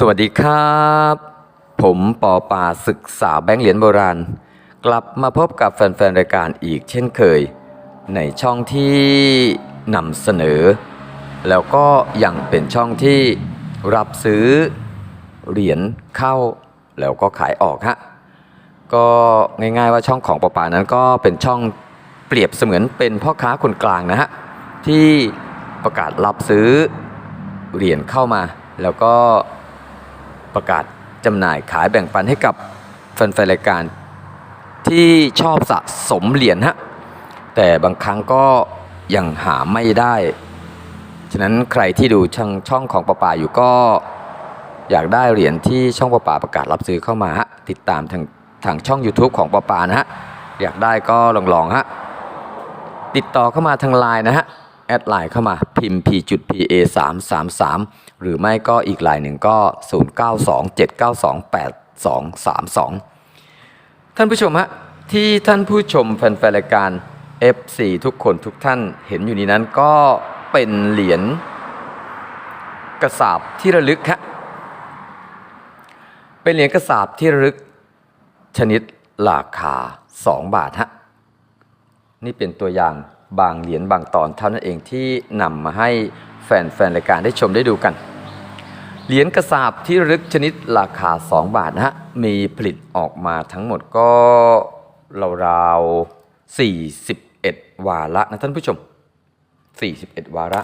สวัสดีครับ ผมปอป่าศึกษาแบงค์เหรียญโบราณ กลับมาพบกับแฟนๆ รายการอีกเช่นเคย ในช่องที่นำเสนอ แล้วก็ยังเป็นช่องที่รับซื้อเหรียญเข้า แล้วก็ขายออกฮะก็ง่ายๆว่าช่องของปอปานั้นก็เป็นช่องเปรียบเสมือนเป็นพ่อค้าคนกลางนะฮะที่ประกาศรับซื้อเหรียญเข้ามา แล้วก็ ประกาศจำหน่ายขายแบ่งปันให้กับแฟนๆรายการที่ชอบสะสมเหรียญฮะแต่บางครั้งก็ยังหาไม่ได้ ฉะนั้นใครที่ดูช่องช่องของปอปาอยู่ก็อยากได้เหรียญที่ช่องปอปาประกาศรับซื้อเข้ามาฮะติดตามทางทางช่อง YouTube ของปอปานะฮะอยากได้ก็ลองๆฮะติดต่อเข้ามาทางไลน์นะฮะ แอดไลน์เข้ามาพิมพ์ p จุด p a 3 3 3 หรือไม่ก็อีกไลน์หนึ่งก็ 0 9 2 7 9 2 8 2 3 2 ท่านผู้ชมฮะที่ท่านผู้ชมแฟนๆรายการ FC ทุกคนทุกท่านเห็นอยู่นี้นั้นก็เป็นเหรียญกระสาบที่ระลึกฮะเป็นเหรียญกระสาบที่ระลึกชนิดราคา 2 บาทฮะนี่เป็นตัวอย่าง บางเหรียญบางตอนเท่านั้นเองที่นำมาให้แฟนๆรายการได้ชมได้ดูกัน เหรียญกระสาบที่ระลึกชนิดราคา 2 บาทนะฮะ มีผลิตออกมาทั้งหมดก็ราวๆ41 วาระนะท่านผู้ชม 41 วาระ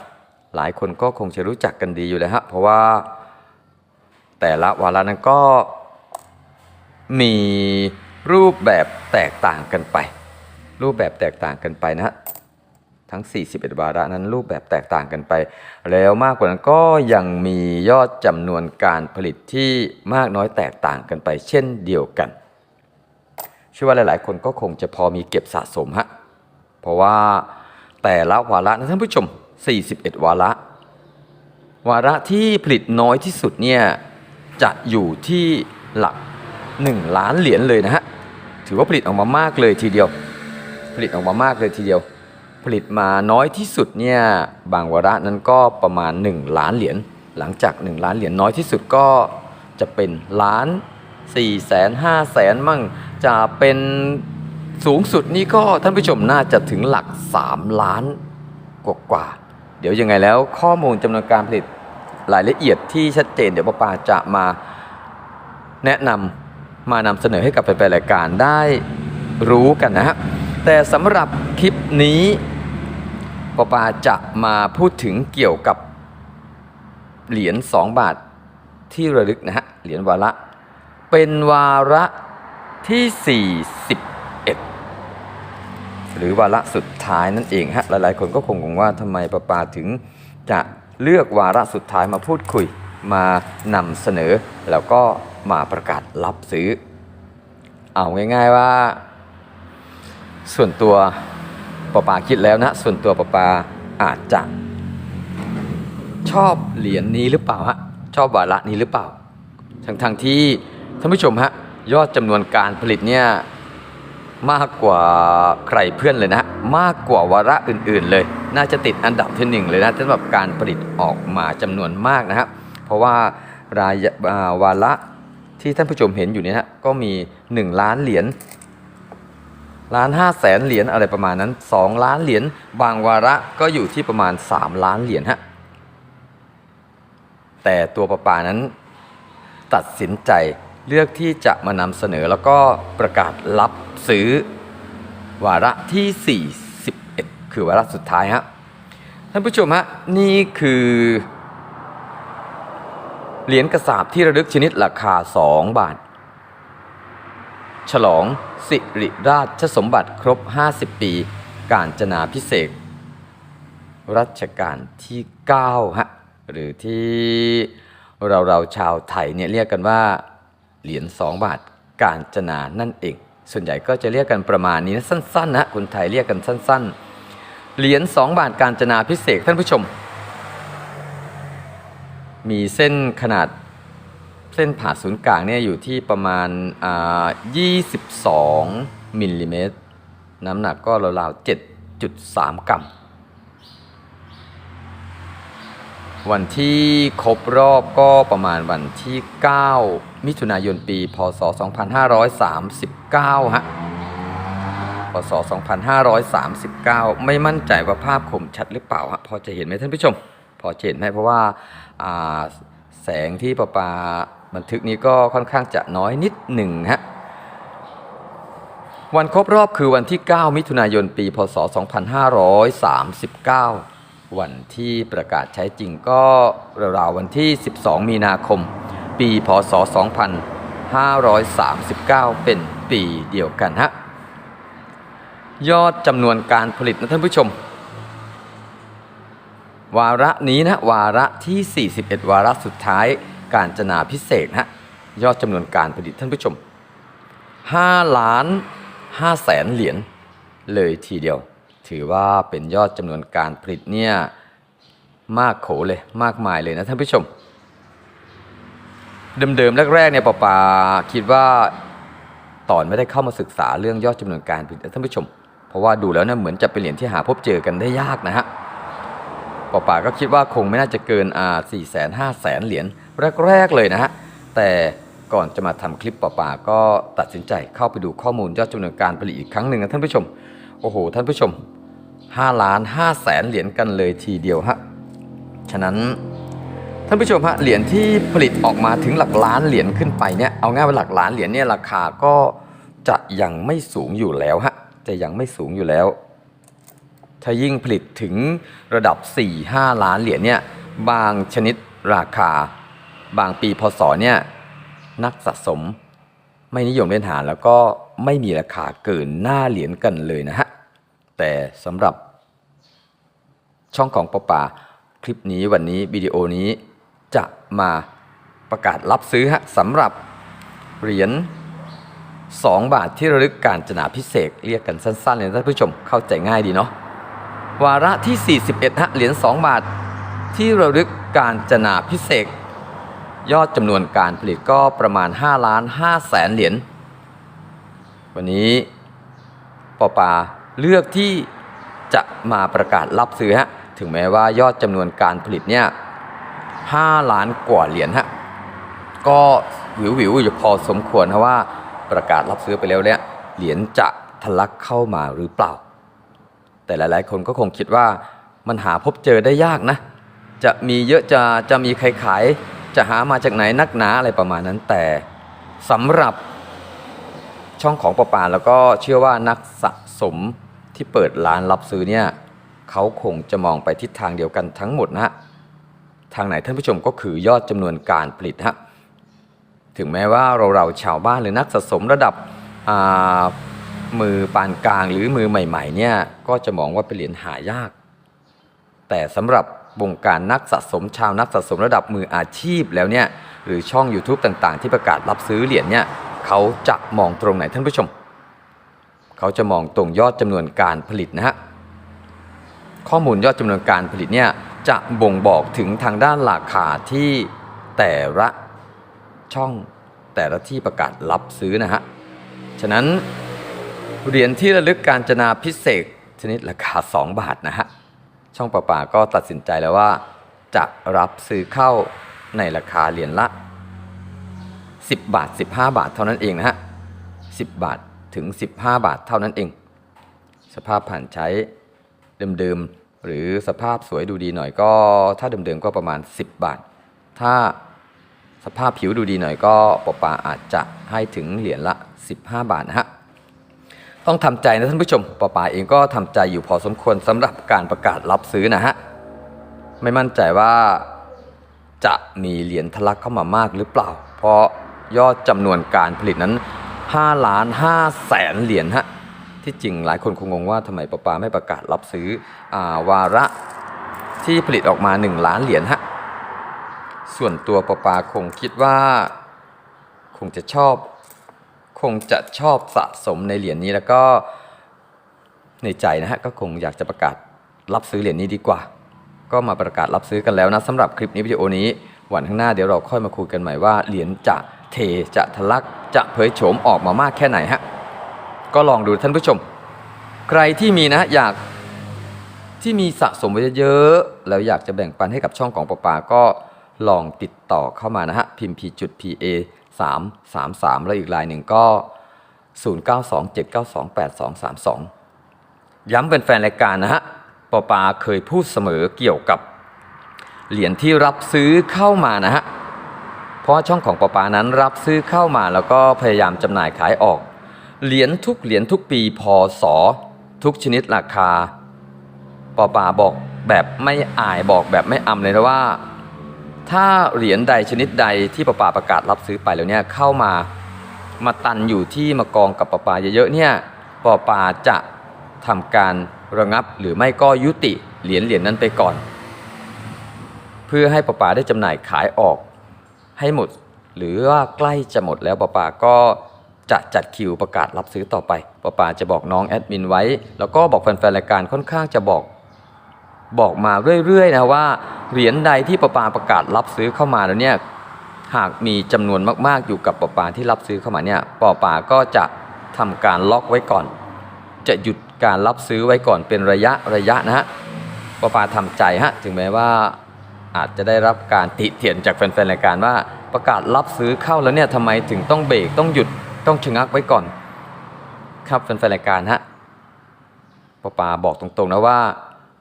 หลายคนก็คงจะรู้จักกันดีอยู่แล้วฮะ เพราะว่าแต่ละวาระนั้นก็มีรูปแบบแตกต่างกันไป รูปแบบแตกต่างกันไปนะฮะ ทั้ง 41 วาระนั้นรูปแบบแตกต่างกันไป แล้วมากกว่านั้นก็ยังมียอดจำนวนการผลิตที่มากน้อยแตกต่างกันไป เช่นเดียวกันเชื่อว่าหลาย ๆ คนก็คงจะพอมีเก็บสะสมฮะเพราะว่าแต่ละวาระนะท่านผู้ชม 41 วาระ วาระที่ผลิตน้อยที่สุดเนี่ยจะอยู่ที่หลัก 1 ล้านเหรียญเลยนะฮะถือว่าผลิตออกมามากเลยทีเดียว ผลิตออกมามากเลยทีเดียว ผลิตมาน้อยที่สุดเนี่ยบางวาระนั้นก็ประมาณ 1 ล้านเหรียญหลังจาก 1 ล้านเหรียญน้อยที่สุดก็จะเป็นล้าน4แสน5แสนมั่งจะเป็นสูงสุดนี่ก็ท่านผู้ชมน่าจะถึงหลัก 3 ล้านกว่ากว่า เดี๋ยวยังไงแล้วข้อมูลจำนวนการผลิตรายละเอียดที่ชัดเจน เดี๋ยวป้าปาจะมาแนะนำมานำเสนอให้กับแฟนๆรายการได้รู้กันนะฮะแต่สำหรับคลิปนี้ ปปาจะมาพูดถึงเกี่ยวกับเหรียญ2บาทที่ระลึกนะฮะ เหรียญวาระ เป็นวาระที่ 41 หรือวาระสุดท้ายนั่นเองฮะ หลายๆ คนก็คงงงว่าทำไมปปาถึงจะเลือกวาระสุดท้ายมาพูดคุยมานำเสนอ แล้วก็มาประกาศรับซื้อ เอาง่าย ๆว่า ส่วนตัว ปาปาคิดแล้วนะ ส่วนตัวปาปาอาจจะ ชอบเหรียญนี้หรือเปล่าฮะชอบวาระนี้หรือเปล่า ทั้งทงๆที่ท่านผู้ชมฮะยอดจำนวนการผลิตเนี่ยมากกว่าใครเพื่อนเลยนะ มากกว่าวาระอื่นๆเลย น่าจะติดอันดับที่หนึ่งเลยนะสำหรับการผลิตออกมาจำนวนมากนะครับเพราะว่ารายาวาระที่ท่านผู้ชมเห็นอยู่เนี่ยนะก็มี 1 ล้านเหรียญ ล้านห้าแสนเหรียญอะไรประมาณนั้น 2 ล้านเหรียญบางวาระก็อยู่ที่ประมาณ 3 ล้านเหรียญฮะแต่ตัวประปานั้นตัดสินใจเลือกที่จะมานำเสนอแล้วก็ประกาศรับซื้อวาระที่ 41 คือวาระสุดท้ายฮะท่านผู้ชมฮะนี่คือเหรียญกระสาบที่ระลึกชนิดราคา 2 บาท ฉลองสิริราชสมบัติครบ 50 ปี การจนาพิเศษรัชกาลที่9ฮะหรือที่เราเราชาวไทยเนี่ยเรียกกันว่า เหรียญ2บาทการจนานั่นเอง ส่วนใหญ่ก็จะเรียกกันประมาณนี้นะสั้นๆนะคนไทยเรียกกันสั้น ๆ เหรียญ2บาทการจนาพิเศษท่านผู้ชม มีเส้นขนาด เส้นผ่าศูนย์กลางเนี่ยอยู่ที่ประมาณอ่า22มิลลิเมตรน้ำหนักก็ราวๆ7.3 กรัม วันที่ครบรอบก็ประมาณวันที่ 9 มิถุนายนปี พศ 2539 ฮะ พศ 2539 ไม่มั่นใจว่าภาพคมชัดหรือเปล่าฮะ พอจะเห็นไหมท่านผู้ชม พอจะเห็นไหมเพราะว่าอ่าแสงที่ประปา บันทึกนี้ก็ค่อนข้างจะน้อยนิดหนึ่งฮะวันครบรอบคือวันที่ 9 มิถุนายน ปี พศ 2539 วันที่ประกาศใช้จริงก็ราวๆวันที่ 12 มีนาคม ปี พศ 2539 เป็นปีเดียวกันฮะ ยอดจำนวนการผลิตนะท่านผู้ชม วาระนี้นะ วาระที่ 41 วาระสุดท้าย การจนาพิเศษนะยอดจำนวนการผลิตท่านผู้ชม 5 ล้าน5แสนเหรียญเลยทีเดียว ถือว่าเป็นยอดจำนวนการผลิตเนี่ยมากโขเลยมากมายเลยนะท่านผู้ชม เดิมๆแรกๆเนี่ยปอปาคิดว่าตอนไม่ได้เข้ามาศึกษาเรื่องยอดจำนวนการผลิตท่านผู้ชม เพราะว่าดูแล้วเนี่ยเหมือนจะเป็นเหรียญที่หาพบเจอกันได้ยากนะฮะปอปาก็คิดว่าคงไม่น่าจะเกินอ่าสี่แสนห้าแสนเหรียญ แรกๆเลยนะฮะแต่ก่อนจะมาทำคลิปปอปาก็ตัดสินใจเข้าไปดูข้อมูลยอดจำนวนการผลิตอีกครั้งหนึ่งนะท่านผู้ชม โอ้โห ท่านผู้ชม 5 ล้าน5แสนเหรียญกันเลยทีเดียวฮะฉะนั้นท่านผู้ชมฮะเหรียญที่ผลิตออกมาถึงหลักล้านเหรียญขึ้นไปเนี่ยเอาง่ายว่าหลักล้านเหรียญเนี่ยราคาก็จะยังไม่สูงอยู่แล้วฮะจะยังไม่สูงอยู่แล้วถ้ายิ่งผลิตถึงระดับ 4-5 ล้านเหรียญเนี่ยบางชนิดราคา บางปีพศเนี่ยนักสะสมไม่นิยมเล่นหาแล้วก็ไม่มีราคาเกินหน้าเหรียญกันเลยนะฮะ แต่สำหรับช่องของปอปาคลิปนี้วันนี้วิดีโอนี้จะมาประกาศรับซื้อฮะสำหรับเหรียญ2 บาทที่ระลึกการจนาพิเศษเรียกกันสั้นๆเลยนะท่านผู้ชมเข้าใจง่ายดีเนาะวาระที่ 41ฮะเหรียญ2 บาทที่ระลึกการจนาพิเศษ ยอดจำนวนการผลิตก็ประมาณ 5 ล้าน5แสนเหรียญ วันนี้ปอปาเลือกที่จะมาประกาศรับซื้อฮะ ถึงแม้ว่ายอดจำนวนการผลิตเนี่ย5ล้านกว่าเหรียญฮะ ก็วิววิวๆอยู่พอสมควรนะว่าประกาศรับซื้อไปแล้วเนี่ยเหรียญจะทะลักเข้ามาหรือเปล่า แต่หลายๆ คนก็คงคิดว่ามันหาพบเจอได้ยากนะ จะมีเยอะจะจะมีใครขาย จะหามาจากไหนนักหนาอะไรประมาณนั้น แต่สำหรับช่องของประปาแล้วก็เชื่อว่านักสะสมที่เปิดร้านรับซื้อเนี่ยเขาคงจะมองไปทิศทางเดียวกันทั้งหมดนะฮะทางไหนท่านผู้ชมก็คือยอดจำนวนการผลิตฮะถึงแม้ว่าเราเราชาวบ้านหรือนักสะสมระดับมือปานกลางหรือมือใหม่ๆเนี่ยก็จะมองว่าเป็นเหรียญหายาก แต่สำหรับ วงการนักสะสมชาวนักสะสมระดับมืออาชีพแล้วเนี่ยหรือช่อง YouTube ต่างๆ ที่ประกาศรับซื้อเหรียญเนี่ยเขาจะมองตรงไหนท่านผู้ชม เขาจะมองตรงยอดจำนวนการผลิตนะฮะข้อมูลยอดจำนวนการผลิตเนี่ยจะบ่งบอกถึงทางด้านราคาที่แต่ละช่องแต่ละที่ประกาศรับซื้อนะฮะ ฉะนั้นเหรียญที่ระลึกการจนาพิเศษชนิดราคา 2 บาทนะฮะ ช่องป่าป่าก็ตัดสินใจแล้วว่า จะรับซื้อเข้าในราคาเหรียญละ 10 บาท 15 บาทเท่านั้นเองนะฮะ 10 บาทถึง 15 บาทเท่านั้นเอง สภาพผ่านใช้เดิมๆหรือสภาพสวยดูดีหน่อยก็ถ้าเดิมๆก็ประมาณ 10 บาท ถ้าสภาพผิวดูดีหน่อยก็ปอปาอาจจะให้ถึงเหรียญละ 15 บาทนะฮะ ต้องทำใจนะท่านผู้ชมปอปาเองก็ทำใจอยู่พอสมควรสำหรับการประกาศรับซื้อนะฮะ ไม่มั่นใจว่าจะมีเหรียญทะลักเข้ามามากหรือเปล่า เพราะยอดจำนวนการผลิตนั้น5ล้าน5แสนเหรียญฮะ ที่จริงหลายคนคงงงว่าทำไมปอปาไม่ประกาศรับซื้ออาวาระที่ผลิตออกมา 1 ล้านเหรียญฮะ ส่วนตัวปอปาคงคิดว่า คงจะชอบ คงจะชอบสะสมในเหรียญนี้แล้วก็ในใจนะฮะก็คงอยากจะประกาศรับซื้อเหรียญนี้ดีกว่า ก็มาประกาศรับซื้อกันแล้วนะสำหรับคลิปนี้วิดีโอนี้ วันข้างหน้าเดี๋ยวเราค่อยมาคุยกันใหม่ว่าเหรียญจะเทจะทะลักจะเผยโฉมออกมามากแค่ไหนฮะก็ลองดูท่านผู้ชม ใครที่มีนะอยากที่มีสะสมไว้เยอะๆแล้วอยากจะแบ่งปันให้กับช่องของปอปาก็ลองติดต่อเข้ามานะฮะพิมพ์ p จุด pa 3 3 3 แล้วอีกลายหนึ่งก็ 0927928232 ย้ำเป็นแฟนรายการนะฮะปอปาเคยพูดเสมอเกี่ยวกับเหรียญที่รับซื้อเข้ามานะฮะ เพราะช่องของปอปานั้นรับซื้อเข้ามาแล้วก็พยายามจำหน่ายขายออก เหรียญทุกเหรียญทุกปีพศทุกชนิดราคาปอปาบอกแบบไม่อายบอกแบบไม่อำเลยนะว่า ถ้าเหรียญใดชนิดใดที่ปอปาประกาศรับซื้อไปแล้วเนี่ยเข้ามามาตันอยู่ที่มากองกับปอปาเยอะๆเนี่ยปปาจะทำการระงับหรือไม่ก็ยุติเหรียญเหรียญนั้นไปก่อน เพื่อให้ปอปาได้จำหน่ายขายออกให้หมด หรือว่าใกล้จะหมดแล้วปปาก็จะจัดคิวประกาศรับซื้อต่อไปปปาจะบอกน้องแอดมินไว้ แล้วก็บอกแฟนๆรายการค่อนข้างจะบอก บอกมาเรื่อยๆนะว่าเหรียญใดที่ปอปาประกาศรับซื้อเข้ามาแล้วเนี่ยหากมีจำนวนมากๆอยู่กับปอปาที่รับซื้อเข้ามาเนี่ยปอปาก็จะทำการล็อกไว้ก่อน จะหยุดการรับซื้อไว้ก่อนเป็นระยะระยะนะฮะปอปาทำใจฮะถึงแม้ว่าอาจจะได้รับการติเตียนจากแฟนๆรายการว่าประกาศรับซื้อเข้าแล้วเนี่ยทำไมถึงต้องเบรกต้องหยุดต้องชะงักไว้ก่อน ครับแฟนๆรายการฮะปอปาบอกตรงๆนะว่า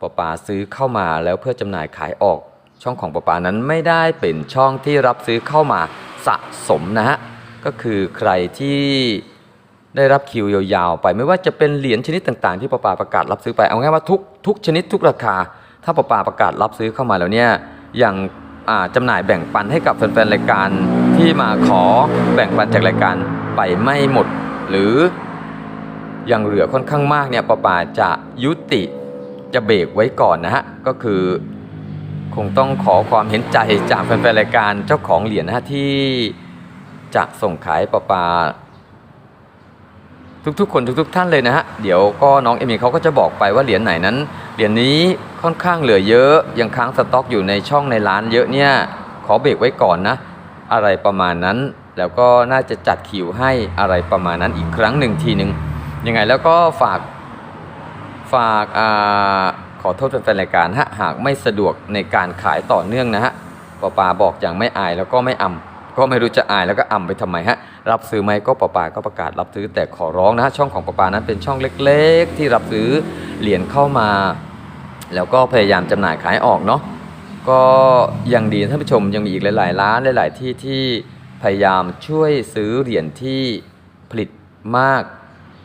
ปปาซื้อเข้ามาแล้วเพื่อจำหน่ายขายออก ช่องของปปานั้นไม่ได้เป็นช่องที่รับซื้อเข้ามาสะสมนะฮะก็คือใครที่ได้รับคิวยาวๆไปไม่ว่าจะเป็นเหรียญชนิดต่างๆ ที่ปปาประกาศรับซื้อไปเอาง่ายว่าทุกทุกชนิดทุกราคา ถ้าปปาประกาศรับซื้อเข้ามาแล้วเนี่ยอย่างอ่าจำหน่ายแบ่งปันให้กับแฟนๆรายการที่มาขอแบ่งปันจากรายการไปไม่หมด หรือยังเหลือค่อนข้างมากเนี่ยปปาจะยุติ จะเบรกไว้ก่อนนะฮะ ก็คือคงต้องขอความเห็นใจจากแฟนๆรายการเจ้าของเหรียญนะฮะ ที่จะส่งขายปอปา ทุกๆ คนทุกๆ ท่านเลยนะฮะ เดี๋ยวก็น้องเอมี่เขาก็จะบอกไปว่าเหรียญไหนนั้นเหรียญนี้ค่อนข้างเหลือเยอะยังค้างสต็อกอยู่ในช่องในร้านเยอะเนี่ยขอเบรกไว้ก่อนนะ อะไรประมาณนั้นแล้วก็น่าจะจัดคิวให้อะไรประมาณนั้นอีกครั้งหนึ่งทีหนึ่งยังไงแล้วก็ฝาก ฝากอาขอโทษแฟนๆรายการฮะหากไม่สะดวกในการขายต่อเนื่องนะฮะปอปาบอกอย่างไม่อายแล้วก็ไม่อ่ำก็ไม่รู้จะอายแล้วก็อ่ำไปทำไมฮะรับซื้อไหมก็ปอปาก็ประกาศรับซื้อแต่ขอร้องนะฮะช่องของปอปานั้นเป็นช่องเล็ก ๆ ที่รับซื้อเหรียญเข้ามา แล้วก็พยายามจำหน่ายขายออกเนาะก็ยังดีท่านผู้ชมยังมีอีกหลายๆร้านหลาย ๆ ที่ที่พยายามช่วยซื้อเหรียญที่ผลิตมาก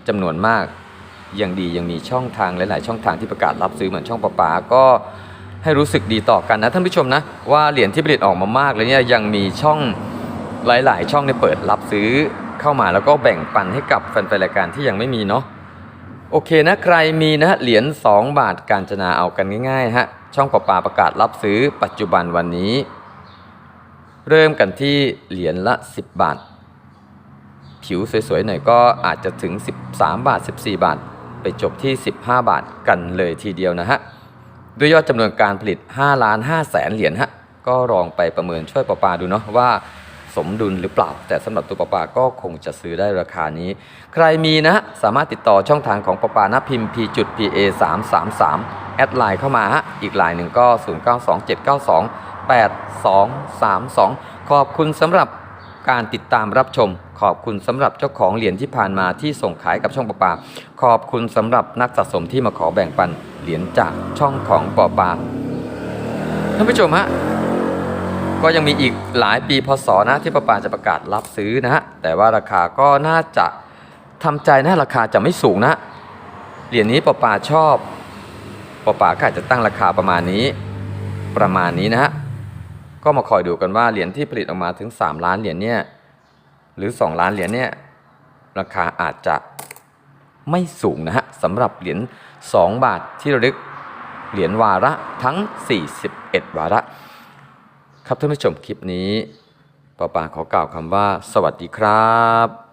จำนวนมาก ยังดียังมีช่องทางหลาย ๆ ช่องทางที่ประกาศรับซื้อเหมือนช่องประปาก็ให้รู้สึกดีต่อกันนะท่านผู้ชมนะว่าเหรียญที่ผลิตออกมามากแล้วเนี่ยยังมีช่องหลาย ๆ ช่องเนี่ยเปิดรับซื้อเข้ามาแล้วก็แบ่งปันให้กับแฟนๆรายการที่ยังไม่มีเนาะโอเคนะใครมีนะฮะเหรียญ2 บาทการจนาเอากันง่ายๆฮะช่องประปาประกาศรับซื้อปัจจุบันวันนี้ เริ่มกันที่เหรียญละ 10 บาท ผิวสวยๆหน่อยก็อาจจะถึง 13 บาท 14 บาท ไปจบที่ 15 บาทกันเลยทีเดียวนะฮะด้วยยอดจำนวนการผลิต5ล้าน5แสนเหรียญฮะก็ลองไปประเมินช่วยปปาดูเนาะว่าสมดุลหรือเปล่า แต่สำหรับตัวปปาก็คงจะซื้อได้ราคานี้ ใครมีนะ สามารถติดต่อช่องทางของปปานะพิมพ์ p จุด pa 3 3 3แอดไลน์เข้ามาฮะอีกไลน์หนึ่งก็ 0 9 2 7 9 2 8 2 3 2 ขอบคุณสำหรับ การติดตามรับชม ขอบคุณสำหรับเจ้าของเหรียญที่ผ่านมาที่ส่งขายกับช่องประปา ขอบคุณสำหรับนักสะสมที่มาขอแบ่งปันเหรียญจากช่องของปอปาท่านผู้ชมฮะก็ยังมีอีกหลายปีพศนะที่ประปาจะประกาศรับซื้อนะฮะแต่ว่าราคาก็น่าจะทำใจนะราคาจะไม่สูงนะเหรียญนี้ประปาชอบประปาก็อาจจะตั้งราคาประมาณนี้ประมาณนี้นะฮะ ก็มาคอยดูกันว่าเหรียญที่ผลิตออกมาถึง 3 ล้านเหรียญเนี่ยหรือ 2 ล้านเหรียญเนี่ยราคาอาจจะไม่สูงนะฮะสำหรับเหรียญ2บาทที่ระลึกเหรียญวาระทั้ง 41 วาระ ครับท่านผู้ชมคลิปนี้ป้าปาขอกล่าวคำว่า สวัสดีครับ